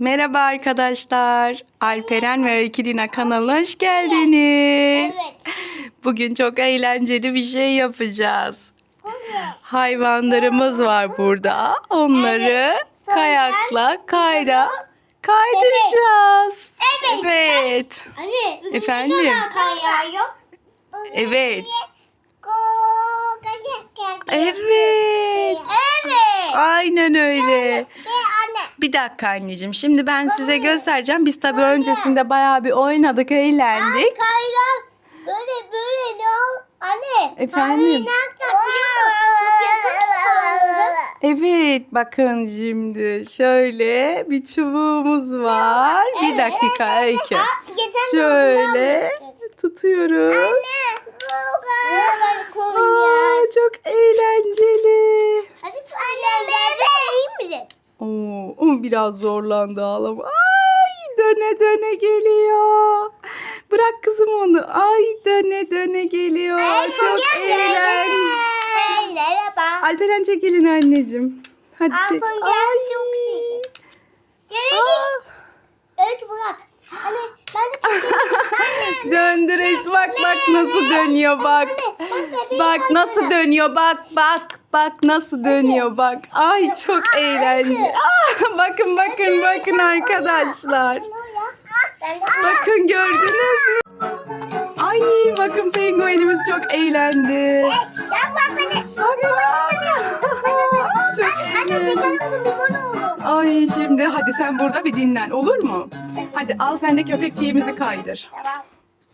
Merhaba arkadaşlar. Alperen ve Öykülina kanalına hoş geldiniz. Evet. Bugün çok eğlenceli bir şey yapacağız. Hayvanlarımız var burada. Onları Evet. kayakla kayda kaydıracağız. Evet. Evet. Efendim? Evet. Evet. Evet. Evet. Aynen öyle. Bir dakika anneciğim. Şimdi ben size göstereceğim. Biz tabii öncesinde bayağı bir oynadık, eğlendik. Kayra böyle böyle ne ol? Anne. Efendim? Ne yapacağız biliyor musun? Evet, bakın şimdi şöyle bir çubuğumuz var. Bir dakika. Aa, geçen Şöyle tutuyoruz. Aa, çok eğlenceli. Hadi anne bebeğim mi? Oo, o biraz zorlandı ağlama. Ay döne döne geliyor. Bırak kızım onu. Ay döne döne geliyor. Çok eğlenceli. Merhaba. Alperen çekilin anneciğim. Hadi çek. Ay. çok iyi. Git. Öykü bırak. Anne ben de çekeyim. Döndü res bak bak nasıl dönüyor bak. Anne bak bebeğim. Bak nasıl dönüyor bak bak bak nasıl dönüyor bak. Ay çok eğlenceli. Aa, bakın bakın bakın arkadaşlar. Bakın gördünüz mü? Ay bakın penguenimiz çok eğlendi. Bak. Çok eğlendi. Ay şimdi hadi sen burada bir dinlen olur mu? Hadi al sen de köpekçiğimizi kaydır.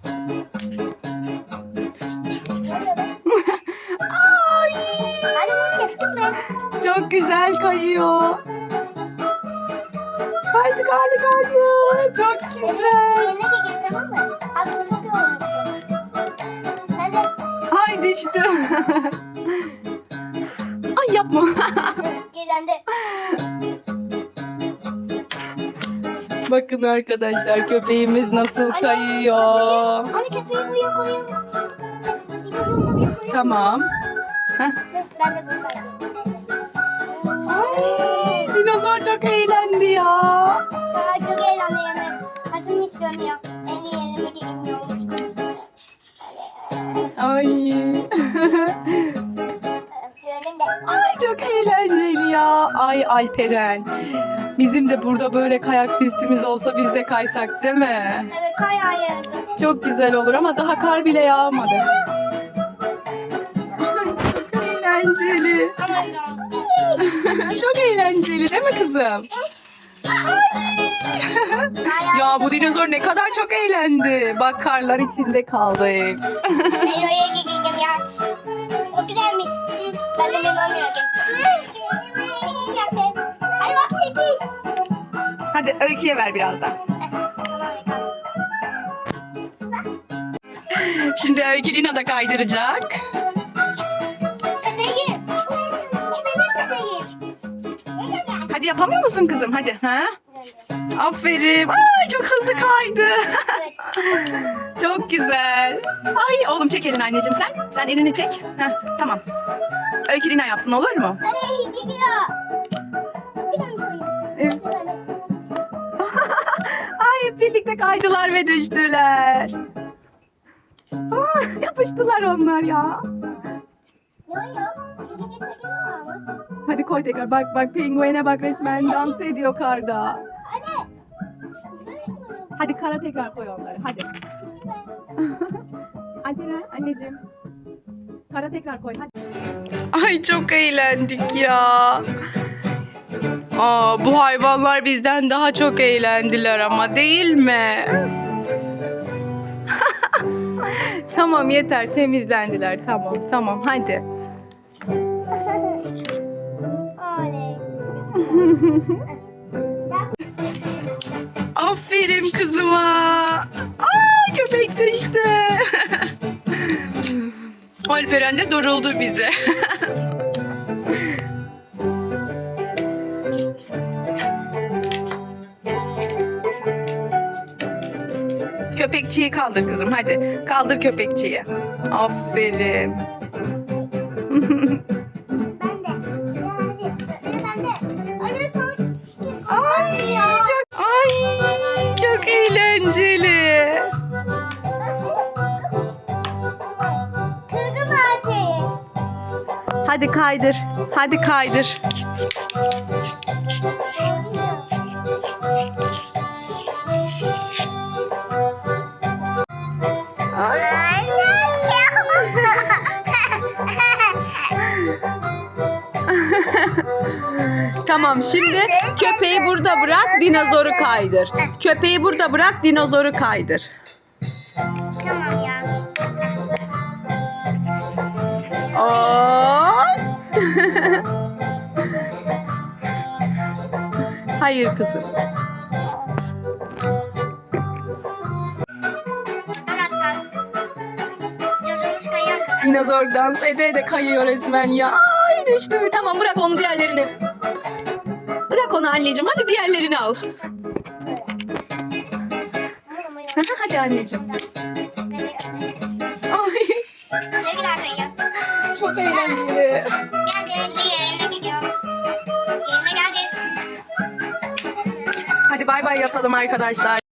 Tamam. Çok güzel kayıyor. Kaydı kaydı kaydı. Çok güzel. Yerine gel tamam mı? Aklıma çok. Ben de Ay düştü. Ay yapma. Bakın arkadaşlar köpeğimiz nasıl kayıyor. Anne buraya koyalım. Köpeği buraya koyalım. Tamam. Heh. Ben de bunu. Ay dinozor çok eğlendi ya. Aa, çok eğleniyorum. Başım hiç dönüyor. En iyi yerime girmiyormuş. Ay. Ay çok eğlenceli ya. Ay Alperen. Bizim de burada böyle kayak pistimiz olsa biz de kaysak değil mi? Evet kay ayağı. Çok güzel olur ama daha kar bile yağmadı. çok eğlenceli. çok eğlenceli değil mi kızım? ya bu dinozor ne kadar çok eğlendi. Bak karlar içinde kaldı ev. Gideceğim ya. O güzelmiş. Ben de limon yedim. Hadi bak sekiz. Hadi öyküye ver birazdan. Şimdi Öykü Lina da kaydıracak. Bebeğim. Hadi yapamıyor musun kızım? Hadi. Ha? Aferin. Ay çok hızlı kaydı. çok güzel. Ay oğlum çek elini anneciğim sen. Sen elini çek. Heh, tamam. Öykü Lina yapsın olur mu? Hadi gidiyor. Ay birlikte kaydılar ve düştüler. Aa, yapıştılar onlar ya. Koy tekrar. Bak bak penguene bak resmen dans ediyor karda. Hadi. Kara tekrar koy onları. Hadi. Alperen anneciğim. Kara tekrar koy hadi. Ay çok eğlendik ya. Aa, bu hayvanlar bizden daha çok eğlendiler ama değil mi? tamam yeter temizlendiler tamam tamam hadi. Aferin kızıma. Aa köpek düştü. Alperen de duruldu bize. Köpekçiyi kaldır kızım hadi. Kaldır köpekçiyi. Aferin. Hadi kaydır. Hadi kaydır. Tamam şimdi köpeği burada bırak dinozoru kaydır. Köpeği burada bırak dinozoru kaydır. tamam ya. Oo. Hayır kızım. Dinozor dans ede de kayıyor resmen ya. Ay düştü. Tamam bırak onu diğerlerini. Bırak onu anneciğim. Hadi diğerlerini al. Hadi anneciğim. Ay çok eğlenceli. Hadi bay bay yapalım arkadaşlar.